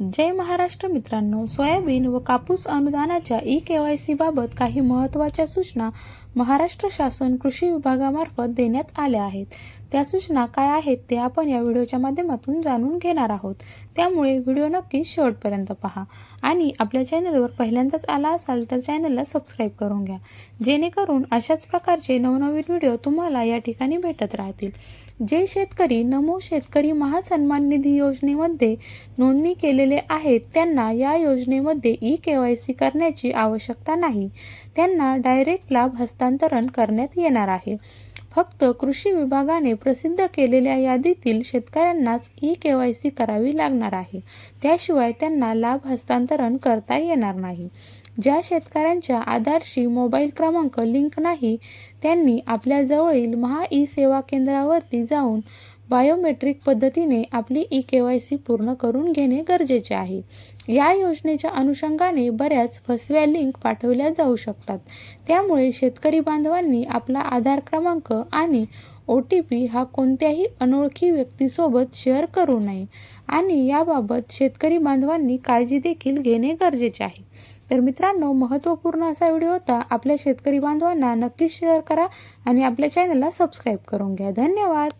जय महाराष्ट्र मित्रांनो सोयाबीन व कापूस अनुदानाच्या ई के वाय सीबाबत काही महत्त्वाच्या सूचना महाराष्ट्र शासन कृषी विभागामार्फत देण्यात आल्या आहेत. त्या सूचना काय आहेत ते आपण या व्हिडिओच्या माध्यमातून जाणून घेणार आहोत. त्यामुळे व्हिडिओ नक्की शेवटपर्यंत पहा आणि आपल्या चॅनलवर पहिल्यांदाच आला असाल तर चॅनलला सबस्क्राईब करून घ्या. जेणेकरून अशाच प्रकारचे नवनवीन व्हिडिओ तुम्हाला या ठिकाणी भेटत राहतील. जे शेतकरी नमो शेतकरी महासन्मान निधी योजनेमध्ये नोंदणी केलेले आहेत. त्यांना या योजनेमध्ये ई के वाय सी करण्याची आवश्यकता नाही. त्यांना डायरेक्ट लाभ हस्तांतरण करण्यात येणार आहे. फक्त कृषी विभागाने प्रसिद्ध केलेल्या यादीतील शेतकऱ्यांनाच ई के वाय सी करावी लागणार आहे. त्याशिवाय त्यांना लाभ हस्तांतरण करता येणार नाही. ज्या शेतकऱ्यांच्या आधारशी मोबाईल क्रमांक लिंक नाही त्यांनी आपल्या जवळील महा ई सेवा केंद्रावरती जाऊन बायोमेट्रिक पद्धतीने आपली ई के वाय सी पूर्ण करून घेणे गरजेचे आहे. या योजनेच्या अनुषंगाने बऱ्याच फसव्या लिंक पाठवल्या जाऊ शकतात. त्यामुळे शेतकरी बांधवांनी आपला आधार क्रमांक आणि ओ टी पी हा कोणत्याही अनोळखी व्यक्तीसोबत शेअर करू नये आणि याबाबत शेतकरी बांधवांनी काळजी देखील घेणे गरजेचे आहे. तर मित्रांनो महत्त्वपूर्ण असा व्हिडिओ होता. आपल्या शेतकरी बांधवांना नक्की शेअर करा आणि आपल्या चॅनलला सबस्क्राईब करून घ्या. धन्यवाद!